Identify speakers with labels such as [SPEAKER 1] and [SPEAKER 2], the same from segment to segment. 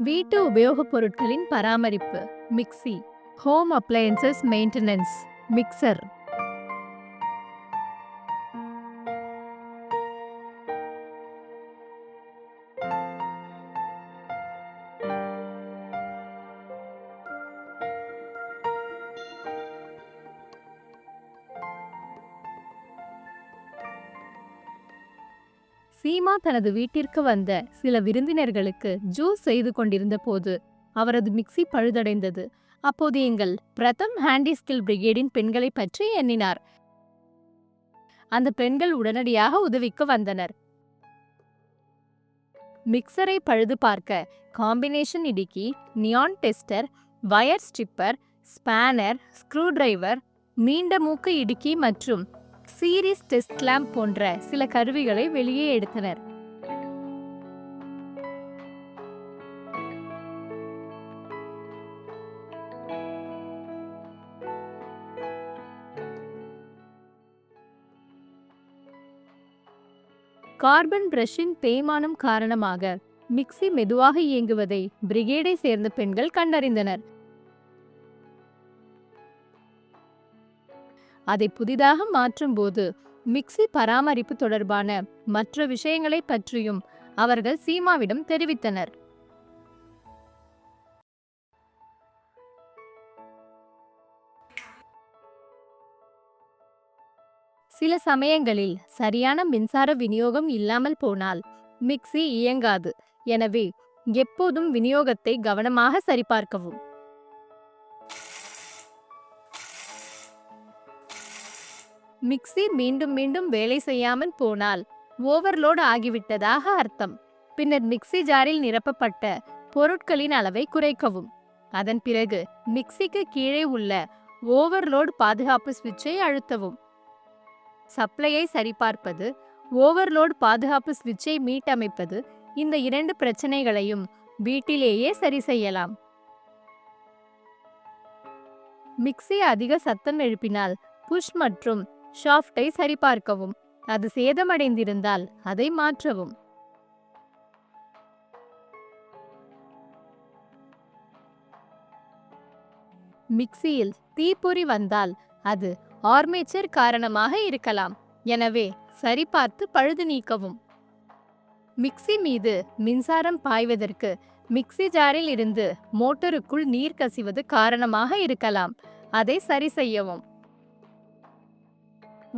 [SPEAKER 1] வீட்டு உபயோகப் பொருட்களின் பராமரிப்பு mixie home appliances maintenance mixer Seema தனது வீட்டிற்கு வந்த சில விருந்தினர்களுக்கு ஜூஸ் செய்து கொண்டிருந்த போது அவரது மிக்ஸி பழுதடைந்தது. அப்போது எங்கள் பிரதம் ஹேண்டி ஸ்கில் பிரிகேடின் பெண்களை பற்றி எண்ணினார். அந்த பெண்கள் உடனடியாக உதவிக்கு வந்தனர். மிக்சரை பழுது பார்க்க காம்பினேஷன் இடுக்கி neon tester wire stripper spanner screwdriver நீண்ட மூக்கு இடுக்கி மற்றும் சீரிஸ் டெஸ்ட் லேம்ப் போன்ற சில கருவிகளை வெளியே எடுத்தனர். கார்பன் பிரஷின் தேய்மானம் காரணமாக மிக்ஸி மெதுவாக இயங்குவதை பிரிகேடை சேர்ந்த பெண்கள் கண்டறிந்தனர். அதை புதிதாக மாற்றும்போது மிக்ஸி பராமரிப்பு தொடர்பான மற்ற விஷயங்களை பற்றியும் அவர்கள் சீமாவிடம் தெரிவித்தனர். சில சமயங்களில் சரியான மின்சார விநியோகம் இல்லாமல் போனால் மிக்ஸி இயங்காது. எனவே எப்போதும் விநியோகத்தை கவனமாக சரிபார்க்கவும். மிக்ஸி மீண்டும் மீண்டும் வேலை செய்யாமல் போனால் ஓவர்லோடு ஆகிவிட்டதாக அர்த்தம். பின்னர் மிக்ஸி ஜாரில் நிரப்பப்பட்ட பொருட்களின் அளவை குறைக்கவும். அதன் பிறகு மிக்ஸிக்கு கீழே உள்ள ஓவர்லோட் பாதுகாப்பு சுவிட்சை அழுத்தவும். சப்ளையை சரிபார்ப்பது ஓவர்லோட் பாதுகாப்பு சுவிட்சை மீட்டமைப்பது இந்த இரண்டு பிரச்சனைகளையும் வீட்டிலேயே சரி செய்யலாம். மிக்ஸி அதிக சத்தம் எழுப்பினால் புஷ் மற்றும் ஷாஃப்டை சரிபார்க்கவும். அது சேதமடைந்திருந்தால் அதை மாற்றவும். மிக்ஸியில் தீப்பொறி வந்தால் அது ஆர்மேச்சர் காரணமாக இருக்கலாம். எனவே சரிபார்த்து பழுது நீக்கவும். மிக்ஸி மீது மின்சாரம் பாய்வதற்கு மிக்ஸி ஜாரில் இருந்து மோட்டருக்குள் நீர் கசிவது காரணமாக இருக்கலாம். அதை சரி செய்யவும்.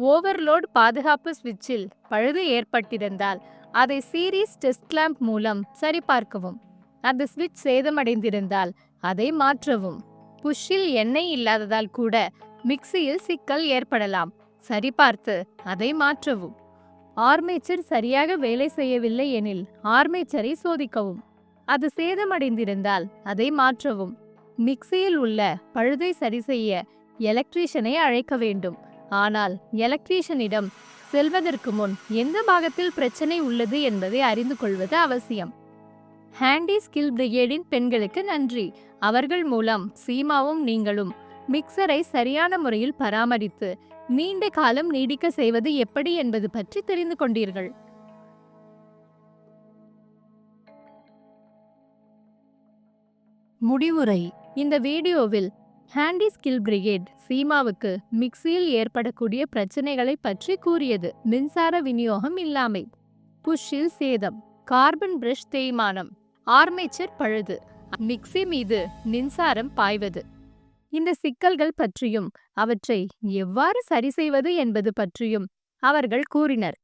[SPEAKER 1] ஓவர்லோட் பாதுகாப்பு சுவிட்சில் பழுது ஏற்பட்டிருந்தால் அதை சீரிஸ் டெஸ்ட் கிளாம்ப் மூலம் சரிபார்க்கவும். அந்த சுவிட்ச் சேதமடைந்திருந்தால் அதை மாற்றவும். புஷ்ஷில் எண்ணெய் இல்லாததால் கூட மிக்ஸியில் சிக்கல் ஏற்படலாம். சரிபார்த்து அதை மாற்றவும். ஆர்மேச்சர் சரியாக வேலை செய்யவில்லை எனில் ஆர்மேச்சரை சோதிக்கவும். அது சேதமடைந்திருந்தால் அதை மாற்றவும். மிக்ஸியில் உள்ள பழுதை சரி செய்ய எலக்ட்ரீஷனை அழைக்க வேண்டும். ஆனால் எலக்ட்ரீஷனிடம் செல்வதற்கு முன் எந்த பாகத்தில் பிரச்சனை உள்ளது என்பதை அறிந்து கொள்வது அவசியம். ஹேண்டி ஸ்கில் பிரிகேடின் பெண்களுக்கு நன்றி. அவர்கள் மூலம் சீமாவும் நீங்களும் மிக்சரை சரியான முறையில் பராமரித்து நீண்ட காலம் நீடிக்க செய்வது எப்படி என்பது பற்றி தெரிந்து கொண்டீர்கள். முடிவுரை. இந்த வீடியோவில் ஹேண்டி ஸ்கில் பிரிகேட் சீமாவுக்கு மிக்சியில் ஏற்படக்கூடிய பிரச்சனைகளை பற்றி கூறியது. மின்சார விநியோகம் இல்லாமை. புஷ்ஷில் சேதம். கார்பன் பிரஷ் தேய்மானம். ஆர்மேச்சர் பழுது. மிக்சி மீது மின்சாரம் பாய்வது. இந்த சிக்கல்கள் பற்றியும் அவற்றை எவ்வாறு சரி செய்வது என்பது பற்றியும் அவர்கள் கூறினர்.